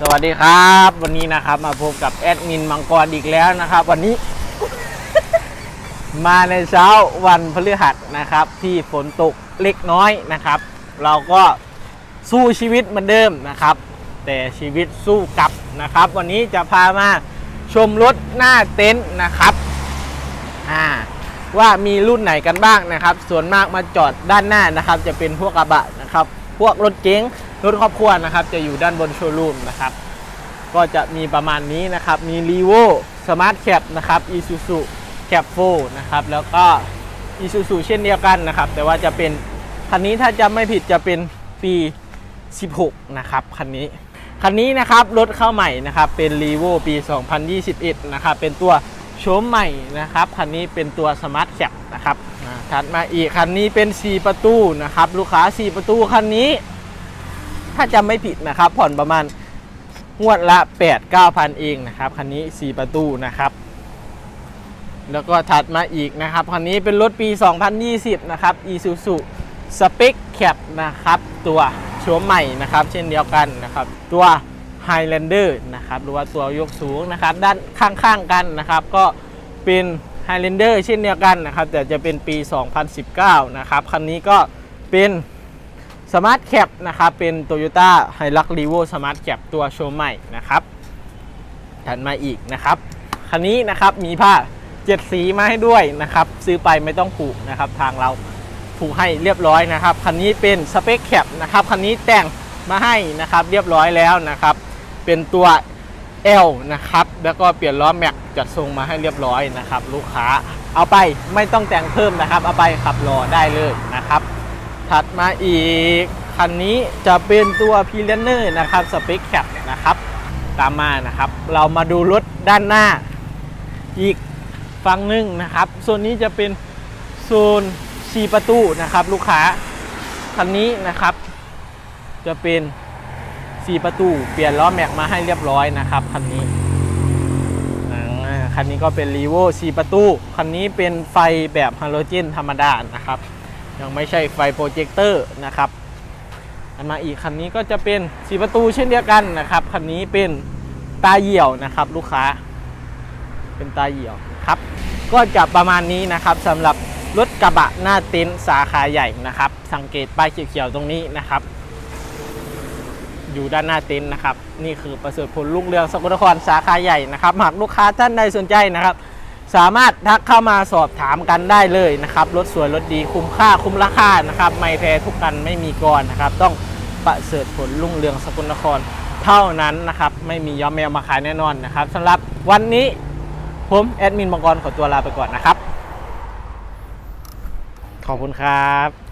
สวัสดีครับ วันนี้นะครับมาพบกับแอดมินมังกรอีกแล้วนะครับ วันนี้ มาในเช้าวันพฤหัสนะครับ ที่ฝนตกเล็กน้อยนะครับ เราก็สู้ชีวิตเหมือนเดิมนะครับ แต่ชีวิตสู้กลับนะครับ วันนี้จะพามาชมรถหน้าเต็นท์นะครับอ่าว่ามีรุ่นไหนกันบ้างนะครับ ส่วนมากมาจอดด้านหน้านะครับ จะเป็นพวกกระบะนะครับ พวกรถเก๋ง รถครอบครัวนะครับ จะอยู่ด้านบนโชว์รูมนะครับ ก็จะมีประมาณนี้นะครับ มี r ีโวสมาร์ทแคปนะครับ Isuzu c a p 4นะครับ แล้วก็ Isuzu เช่นเดียวกันนะครับ แต่ว่าจะเป็นคันนี้ถ้าจำไม่ผิดจะเป็นปี 16 นะครับคันนี้คันนี้นะครับรถเข้าใหม่นะครับเป็น r ีโวปี 2021 นะครับเป็นตัวโฉมใหม่นะครับคันนี้เป็นตัว Smart Cap นะครับถัดมาอีกคันนี้เป็น 4 ประตูนะครับลูกค้า 4 ประตูคันนี้ ถ้าจำไม่ผิดนะครับ ผ่อนประมาณงวดละ 8 9พันเองนะครับ คันนี้ 4 ประตูนะครับ แล้วก็ถัดมาอีกนะครับ คันนี้เป็นรถปี 2020 นะครับ Isuzu Spec Cap นะครับ ตัวโฉมใหม่นะครับ เช่นเดียวกันนะครับ ตัว Highlander นะครับ หรือว่าตัวยกสูงนะครับ ด้านข้างๆกันนะครับ ก็เป็น Highlander เช่นเดียวกันนะครับ แต่จะเป็นปี 2019 นะครับ คันนี้ก็เป็น สมาร์ทแคปนะครับเป็น Toyota h i l u x r e v o Smart Cap ตัวโชว์ใหม่นะครับถัดมาอีกนะครับคันนี้นะครับมีผ้าเจ็ดสีมาให้ด้วยนะครับซื้อไปไม่ต้องผูกนะครับทางเราผูกให้เรียบร้อยนะครับคันนี้เป็นสเปคแคปนะครับคันนี้แต่งมาให้นะครับเรียบร้อยแล้วนะครับ เป็นตัว L นะครับแล้วก็เปลี่ยนล้อแม็กจัดทรงมาให้เรียบร้อยนะครับ ลูกค้าเอาไปไม่ต้องแต่งเพิ่มนะครับ เอาไปขับรอได้เลยนะครับ ถัดมาอีก คันนี้จะเป็นตัว p ีเลนเนอร์นะครับสเปคแคปนะครับ ตามมานะครับ เรามาดูรถด้านหน้า อีกฝั่งหนึ่งนะครับโซนนี้จะเป็นโซนสีประตูนะครับ ลูกค้าคันนี้นะครับ จะเป็นสีประตู เปลี่ยนล้อแม็กมาให้เรียบร้อยนะครับคันนี้คันนี้ก็เป็นรีโวสีประตูคันนี้เป็นไฟแบบฮาโลเจนธรรมดานะครับ ยังไม่ใช่ไฟโปรเจคเตอร์นะครับอันมาอีกคันนี้ก็จะเป็นสีประตูเช่นเดียวกันนะครับคันนี้เป็นตาเหี่ยวนะครับ ลูกค้า เป็นตาเหี่ยวครับ ก็จะประมาณนี้นะครับสำหรับรถกระบะหน้าเต็นท์สาขาใหญ่นะครับ สังเกตป้ายเขียวๆตรงนี้นะครับ อยู่ด้านหน้าเต็นท์นะครับ นี่คือประเสริฐผลลุงเรืองสกลนครสาขาใหญ่นะครับหากลูกค้าท่านใดสนใจนะครับ สามารถทักเข้ามาสอบถามกันได้เลยนะครับรถสวยรถดีคุ้มค่าคุ้มราคานะครับ ไม่แพ้ทุกกันไม่มีกรนะครับ ต้องประเสริฐผลลุ่งเรืองสกลนครเท่านั้นนะครับ ไม่มีย้อมแมวมาขายแน่นอนนะครับสำหรับวันนี้ผมแอดมินมังกรขอตัวลาไปก่อนนะครับ ขอบคุณครับ